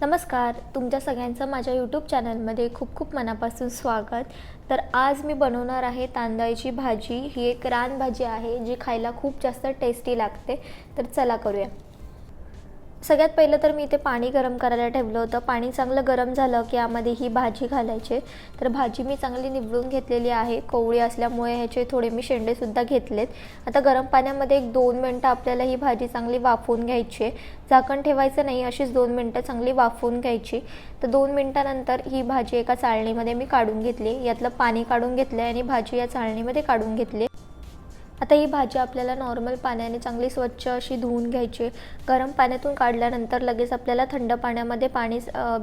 नमस्कार तुमच्या सगळ्यांचं माझ्या यूट्यूब चॅनलमध्ये खूप खूप मनापासून स्वागत. तर आज मी बनवणार आहे तांदळाची भाजी. ही एक रानभाजी आहे जी खायला खूप जास्त टेस्टी लागते. तर चला करूया. सगळ्यात पहिलं तर मी इथे पाणी गरम करायला ठेवलं होतं. पाणी चांगलं गरम झालं की यामध्ये ही भाजी घालायची. तर भाजी मी चांगली निवडून घेतलेली आहे. कोवळी असल्यामुळे ह्याचे थोडे मी शेंडेसुद्धा घेतलेत. आता गरम पाण्यामध्ये एक दोन मिनटं आपल्याला ही भाजी चांगली वाफवून घ्यायची आहे. झाकण ठेवायचं नाही अशीच दोन मिनटं चांगली वाफवून घ्यायची. तर दोन मिनटानंतर ही भाजी एका चाळणीमध्ये मी काढून घेतली. यातलं पाणी काढून घेतलं आणि भाजी या चाळणीमध्ये काढून घेतली. आता ही भाजी आपल्याला नॉर्मल पाण्याने चांगली स्वच्छ अशी धुवून घ्यायची गरम पाण्यातून काढल्यानंतर लगेच आपल्याला थंड पाण्यामध्ये पाणी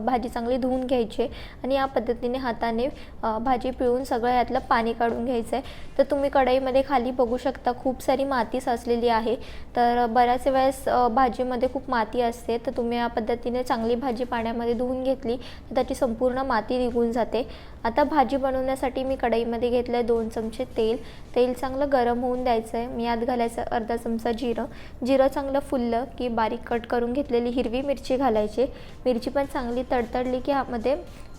भाजी चांगली धुवून घ्यायची आणि या पद्धतीने हाताने भाजी पिळून सगळं यातलं पाणी काढून घ्यायचं आहे तर तुम्ही कढईमध्ये खाली बघू शकता खूप सारी माती साचलेली आहे. तर बऱ्याच वेळेस भाजीमध्ये खूप माती असते. तर तुम्ही या पद्धतीने चांगली भाजी पाण्यामध्ये धुवून घेतली तर त्याची संपूर्ण माती निघून जाते. आता भाजी बनवण्यासाठी मी कढईमध्ये घेतलं आहे दोन चमचे तेल. तेल चांगलं गरम होऊन द्यायचं आहे मी यात घालायचं अर्धा चमचा जिरं. जिरं चांगलं फुललं की बारीक कट करून घेतलेली हिरवी मिरची घालायची. मिरची पण चांगली तडतडली की ह्यामध्ये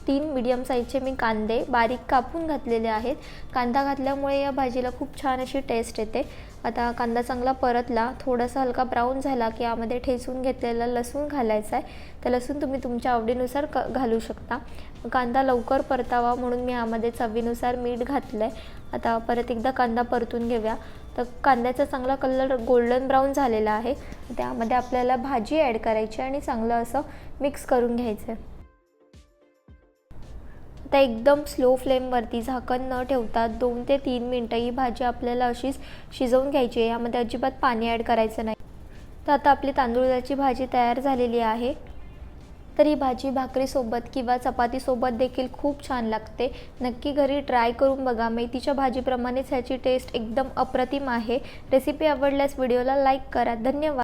तीन मिडियम साईजचे मी कांदे बारीक कापून घातलेले आहेत. कांदा घातल्यामुळे या भाजीला खूप छान अशी टेस्ट येते. आता कांदा चांगला परतला थोडासा हलका ब्राऊन झाला की यामध्ये ठेचून घेतलेला लसूण घालायचा आहे. तर लसूण तुम्ही तुमच्या आवडीनुसार क घालू शकता. कांदा लवकर परतावा म्हणून मी यामध्ये चवीनुसार मीठ घातलं आहे आता परत एकदा कांदा परतून घेऊया. तर कांद्याचा चांगला कलर गोल्डन ब्राऊन झालेला आहे. त्यामध्ये आपल्याला भाजी ॲड करायची आणि चांगलं असं मिक्स करून घ्यायचं आहे आता एकदम स्लो फ्लेमवरती झाकण न ठेवता दोन ते तीन मिनटं ही भाजी आपल्याला अशीच शिजवून घ्यायची आहे. यामध्ये अजिबात पाणी ॲड करायचं नाही. तर आता आपली तांदूळाची भाजी तयार झालेली आहे. तर ही भाजी भाकरीसोबत किंवा चपातीसोबत देखील खूप छान लागते. नक्की घरी ट्राय करून बघा. मेथीच्या भाजीप्रमाणेच ह्याची टेस्ट एकदम अप्रतिम आहे. रेसिपी आवडल्यास व्हिडिओला लाईक करा. धन्यवाद.